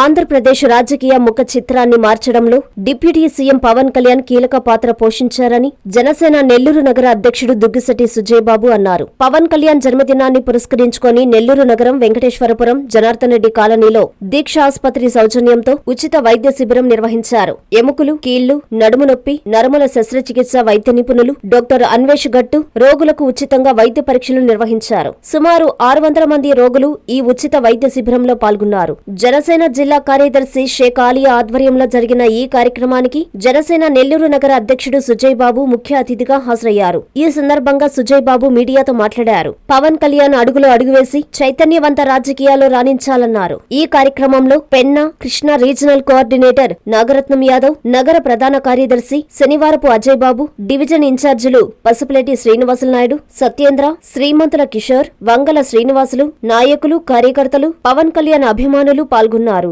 ఆంధ్రప్రదేశ్ రాజకీయ ముఖ చిత్రాన్ని మార్చడంలో డిప్యూటీ సీఎం పవన్ కళ్యాణ్ కీలక పాత్ర పోషించారని జనసేన నెల్లూరు నగర అధ్యక్షుడు దుగ్గిశెట్టి సుజయబాబు అన్నారు. పవన్ కళ్యాణ్ జన్మదినాన్ని పురస్కరించుకొని నెల్లూరు నగరం వెంకటేశ్వరపురం జనార్దన్ రెడ్డి కాలనీలో దీక్ష ఆసుపత్రి సౌజన్యంతో ఉచిత వైద్య శిబిరం నిర్వహించారు. ఎముకలు కీళ్ళు నడుము నొప్పి నరముల శస్త్రచికిత్స వైద్య నిపుణులు డాక్టర్ అన్వేష్ గట్టు రోగులకు ఉచితంగా వైద్య పరీక్షలు నిర్వహించారు. సుమారు ఆరు వందల మంది రోగులు ఈ ఉచిత వైద్య శిబిరంలో పాల్గొన్నారు. జనసేన జిల్లా కార్యదర్శి షేక్ ఆలియా ఆధ్వర్యంలో జరిగిన ఈ కార్యక్రమానికి జనసేన నెల్లూరు నగర అధ్యక్షుడు సుజయ్ బాబు ముఖ్య అతిథిగా హాజరయ్యారు. ఈ సందర్భంగా సుజయ్ బాబు మీడియాతో మాట్లాడారు. పవన్ కళ్యాణ్ అడుగులు అడుగువేసి చైతన్యవంత రాజకీయాల్లో రాణించాలన్నారు. ఈ కార్యక్రమంలో పెన్నా కృష్ణా రీజనల్ కోఆర్డినేటర్ నాగరత్నం యాదవ్ నగర ప్రధాన కార్యదర్శి శనివారపు అజయ్ బాబు డివిజన్ ఇన్ఛార్జీలు పసుపులేటి శ్రీనివాసులు నాయుడు సత్యేంద్ర శ్రీమంతుల కిషోర్ వంగల శ్రీనివాసులు నాయకులు కార్యకర్తలు పవన్ కళ్యాణ్ అభిమానులు పాల్గొన్నారు.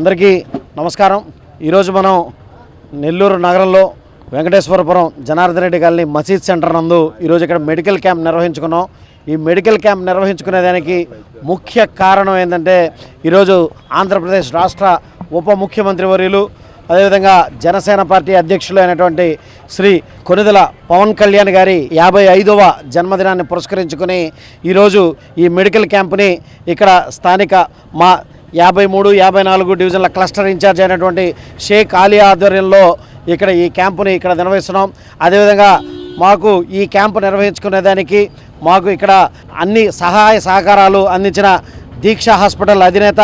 అందరికీ నమస్కారం. ఈరోజు మనం నెల్లూరు నగరంలో వెంకటేశ్వరపురం జనార్దన్ రెడ్డి కాలనీ మసీద్ సెంటర్ నందు ఈరోజు ఇక్కడ మెడికల్ క్యాంప్ నిర్వహించుకున్నాం. ఈ మెడికల్ క్యాంప్ నిర్వహించుకునే దానికి ముఖ్య కారణం ఏంటంటే ఈరోజు ఆంధ్రప్రదేశ్ రాష్ట్ర ఉప ముఖ్యమంత్రి వర్యులు అదేవిధంగా జనసేన పార్టీ అధ్యక్షులు అయినటువంటి శ్రీ కొనుదల పవన్ కళ్యాణ్ గారి యాభై ఐదవ జన్మదినాన్ని పురస్కరించుకుని ఈరోజు ఈ మెడికల్ క్యాంపుని ఇక్కడ స్థానిక మా యాభై మూడు యాభై నాలుగు డివిజన్ల క్లస్టర్ ఇన్ఛార్జ్ అయినటువంటి షేక్ ఆలీ ఆధ్వర్యంలో ఇక్కడ ఈ క్యాంపుని ఇక్కడ నిర్వహిస్తున్నాం. అదేవిధంగా మాకు ఈ క్యాంపు నిర్వహించుకునేదానికి మాకు ఇక్కడ అన్ని సహాయ సహకారాలు అందించిన దీక్ష హాస్పిటల్ అధినేత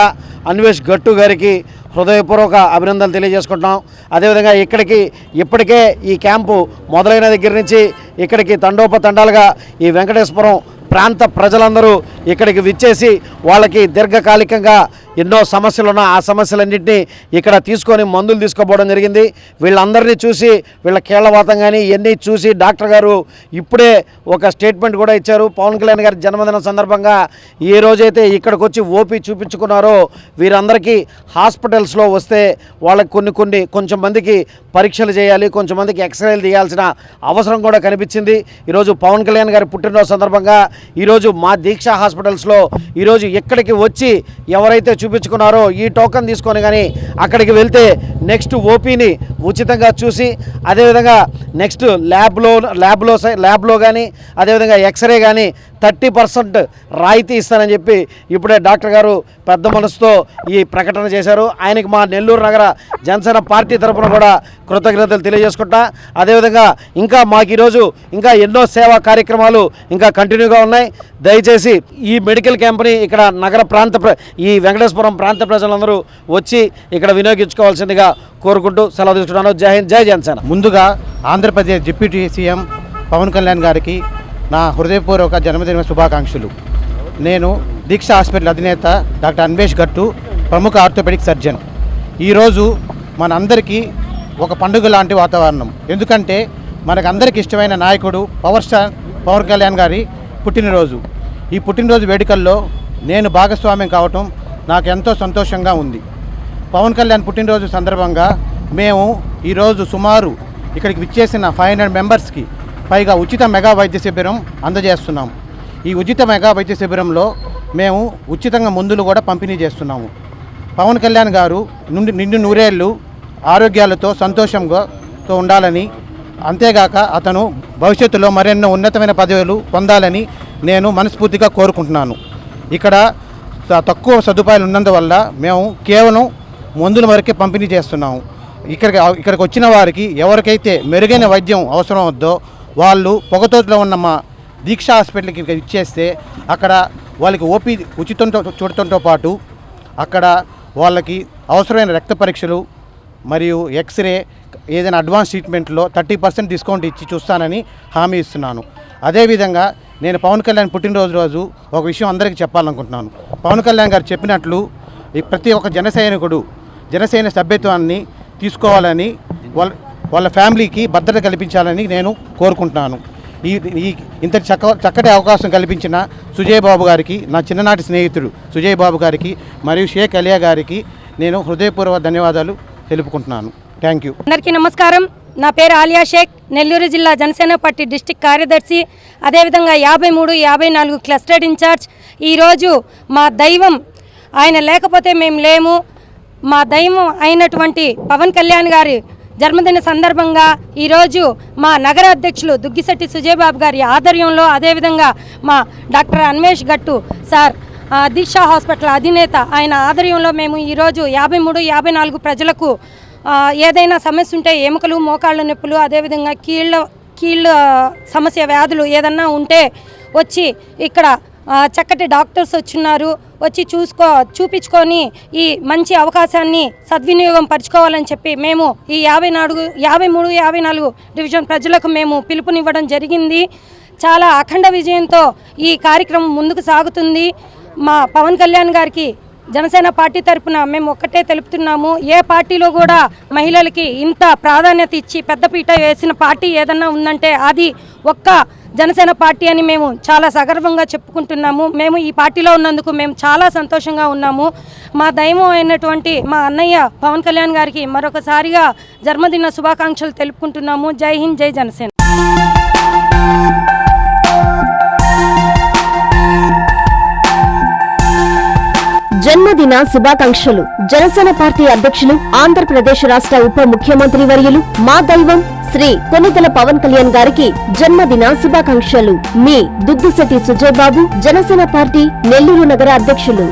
అన్వేష్ గట్టు గారికి హృదయపూర్వక అభినందనలు తెలియజేసుకుంటున్నాం. అదేవిధంగా ఇక్కడికి ఇప్పటికే ఈ క్యాంపు మొదలైన దగ్గర నుంచి ఇక్కడికి తండోపతండాలుగా ఈ వెంకటేశ్వరం ప్రాంత ప్రజలందరూ ఇక్కడికి విచ్చేసి వాళ్ళకి దీర్ఘకాలికంగా ఎన్నో సమస్యలు ఉన్న ఆ సమస్యలన్నింటినీ ఇక్కడ తీసుకొని మందులు తీసుకోపోవడం జరిగింది. వీళ్ళందరినీ చూసి వీళ్ళ కీళ్ళవాతం కానీ ఇవన్నీ చూసి డాక్టర్ గారు ఇప్పుడే ఒక స్టేట్మెంట్ కూడా ఇచ్చారు. పవన్ కళ్యాణ్ గారి జన్మదినం సందర్భంగా ఏ రోజైతే ఇక్కడికి వచ్చి ఓపీ చూపించుకున్నారో వీరందరికీ హాస్పిటల్స్లో వస్తే వాళ్ళకి కొన్ని కొన్ని కొంచెం మందికి పరీక్షలు చేయాలి కొంచెం మందికి ఎక్స్రేలు తీయాల్సిన అవసరం కూడా కనిపించింది. ఈరోజు పవన్ కళ్యాణ్ గారి పుట్టినరోజు సందర్భంగా ఈరోజు మా దీక్ష హాస్పిటల్స్లో ఈరోజు ఇక్కడికి వచ్చి ఎవరైతే చూపించుకున్నారో ఈ టోకెన్ తీసుకొని కానీ అక్కడికి వెళ్తే నెక్స్ట్ ఓపీని ఉచితంగా చూసి అదేవిధంగా నెక్స్ట్ ల్యాబ్లో ల్యాబ్లో సై- ల్యాబ్లో కానీ అదేవిధంగా ఎక్స్రే కానీ థర్టీ పర్సెంట్ రాయితీ ఇస్తానని చెప్పి ఇప్పుడే డాక్టర్ గారు పెద్ద మనసుతో ఈ ప్రకటన చేశారు. ఆయనకి మా నెల్లూరు నగర జనసేన పార్టీ తరఫున కూడా కృతజ్ఞతలు తెలియజేసుకుంటా. అదేవిధంగా ఇంకా మాకు ఈరోజు ఇంకా ఎన్నో సేవా కార్యక్రమాలు ఇంకా కంటిన్యూగా ఉన్నాయి. దయచేసి ఈ మెడికల్ క్యాంప్ని ఇక్కడ నగర ప్రాంత ప్ర- ఈ వెంకటేశ్వరం ప్రాంత ప్రజలందరూ వచ్చి ఇక్కడ ఇక్కడ వినియోగించుకోవాల్సిందిగా కోరుకుంటూ సెలవు తీసుకుంటాను జై హింద్ జై జనసేన. ముందుగా ఆంధ్రప్రదేశ్ డిప్యూటీ సీఎం పవన్ కళ్యాణ్ గారికి నా హృదయపూర్వక జన్మదిన శుభాకాంక్షలు. నేను దీక్ష హాస్పిటల్ అధినేత డాక్టర్ అన్వేష్ గట్టు ప్రముఖ ఆర్థోపెడిక్ సర్జన్. ఈరోజు మనందరికీ ఒక పండుగ లాంటి వాతావరణం. ఎందుకంటే మనకు అందరికి ఇష్టమైన నాయకుడు పవర్ స్టార్ పవన్ కళ్యాణ్ గారి పుట్టినరోజు. ఈ పుట్టినరోజు వేడుకల్లో నేను భాగస్వామ్యం కావటం నాకు ఎంతో సంతోషంగా ఉంది. పవన్ కళ్యాణ్ పుట్టినరోజు సందర్భంగా మేము ఈరోజు సుమారు ఇక్కడికి విచ్చేసిన ఫైవ్ హండ్రెడ్ మెంబర్స్కి పైగా ఉచిత మెగా వైద్య శిబిరం అందజేస్తున్నాం. ఈ ఉచిత మెగా వైద్య శిబిరంలో మేము ఉచితంగా మందులు కూడా పంపిణీ చేస్తున్నాము. పవన్ కళ్యాణ్ గారు నుండి నిండు నూరేళ్ళు ఆరోగ్యాలతో సంతోషంగా ఉండాలని అంతేగాక అతను భవిష్యత్తులో మరెన్నో ఉన్నతమైన పదవులు పొందాలని నేను మనస్ఫూర్తిగా కోరుకుంటున్నాను. ఇక్కడ తక్కువ సదుపాయాలు ఉన్నందువల్ల మేము కేవలం మందుల వరకే పంపిణీ చేస్తున్నాము. ఇక్కడికి ఇక్కడికి వచ్చిన వారికి ఎవరికైతే మెరుగైన వైద్యం అవసరం వద్దో వాళ్ళు పొగతోటలో ఉన్న మా దీక్ష హాస్పిటల్కి ఇచ్చేస్తే అక్కడ వాళ్ళకి ఓపీ ఉచితంతో చూడటంతో పాటు అక్కడ వాళ్ళకి అవసరమైన రక్త పరీక్షలు మరియు ఎక్స్రే ఏదైనా అడ్వాన్స్ ట్రీట్మెంట్లో థర్టీ పర్సెంట్ డిస్కౌంట్ ఇచ్చి చూస్తానని హామీ ఇస్తున్నాను. అదేవిధంగా నేను పవన్ కళ్యాణ్ పుట్టినరోజు రోజు ఒక విషయం అందరికీ చెప్పాలనుకుంటున్నాను. పవన్ కళ్యాణ్ గారు చెప్పినట్లు ఈ ప్రతి ఒక్క జన సైనికుడు జనసేన సభ్యత్వాన్ని తీసుకోవాలని వాళ్ళ వాళ్ళ ఫ్యామిలీకి భద్రత కల్పించాలని నేను కోరుకుంటున్నాను. ఈ ఈ ఇంత చక్క చక్కటి అవకాశం కల్పించిన సుజయ్ బాబు గారికి నా చిన్ననాటి స్నేహితుడు సుజయ్ బాబు గారికి మరియు షేక్ అలియా గారికి నేను హృదయపూర్వక ధన్యవాదాలు తెలుపుకుంటున్నాను. థ్యాంక్ యూ అందరికీ నమస్కారం. నా పేరు ఆలియా షేక్. నెల్లూరు జిల్లా జనసేన పార్టీ డిస్టిక్ కార్యదర్శి అదేవిధంగా యాభై మూడు యాభై నాలుగు క్లస్టర్డ్ ఇన్ఛార్జ్. ఈరోజు మా దైవం ఆయన లేకపోతే మేము లేము. మా దైవం అయినటువంటి పవన్ కళ్యాణ్ గారి జన్మదిన సందర్భంగా ఈరోజు మా నగర అధ్యక్షులు దుగ్గిశెట్టి సుజయబాబు గారి ఆధ్వర్యంలో అదేవిధంగా మా డాక్టర్ అన్వేష్ గట్టు సార్ దీక్ష దీక్షా హాస్పిటల్ అధినేత ఆయన ఆధ్వర్యంలో మేము ఈరోజు యాభై మూడు యాభై నాలుగు ప్రజలకు ఏదైనా సమస్య ఉంటే ఎముకలు మోకాళ్ళ నొప్పులు అదేవిధంగా కీళ్ళ కీళ్ళ సమస్య వ్యాధులు ఏదన్నా ఉంటే వచ్చి ఇక్కడ చక్కటి డాక్టర్స్ వచ్చున్నారు. వచ్చి చూసుకో చూపించుకొని ఈ మంచి అవకాశాన్ని సద్వినియోగం పరుచుకోవాలని చెప్పి మేము ఈ యాభై నాలుగు యాభై మూడు యాభై నాలుగు డివిజన్ ప్రజలకు మేము పిలుపునివ్వడం జరిగింది. చాలా అఖండ విజయంతో ఈ కార్యక్రమం ముందుకు సాగుతుంది. మా పవన్ కళ్యాణ్ గారికి జనసేన పార్టీ తరపున మేము ఒక్కటే తెలుపుతున్నాము. ఏ పార్టీలో కూడా మహిళలకి ఇంత ప్రాధాన్యత ఇచ్చి పెద్దపీట వేసిన పార్టీ ఏదన్నా ఉందంటే అది ఒక్క జనసేన పార్టీ అని మేము చాలా సగర్వంగా చెప్పుకుంటున్నాము. మేము ఈ పార్టీలో ఉన్నందుకు మేము చాలా సంతోషంగా ఉన్నాము. మా దైవం అయినటువంటి మా అన్నయ్య పవన్ కళ్యాణ్ గారికి మరొకసారిగా జన్మదిన శుభాకాంక్షలు తెలుపుకుంటున్నాము. జై హింద్ జై జనసేన. జన్మదిన శుభాకాంక్షలు. జనసేన పార్టీ అధ్యక్షులు ఆంధ్రప్రదేశ్ రాష్ట్ర ఉప ముఖ్యమంత్రి వర్యులు మా దైవం శ్రీ కొనితల పవన్ కళ్యాణ్ గారికి జన్మదిన శుభాకాంక్షలు. మీ దుగ్గిశెట్టి సుజయ్ బాబు జనసేన పార్టీ నెల్లూరు నగర అధ్యక్షులు.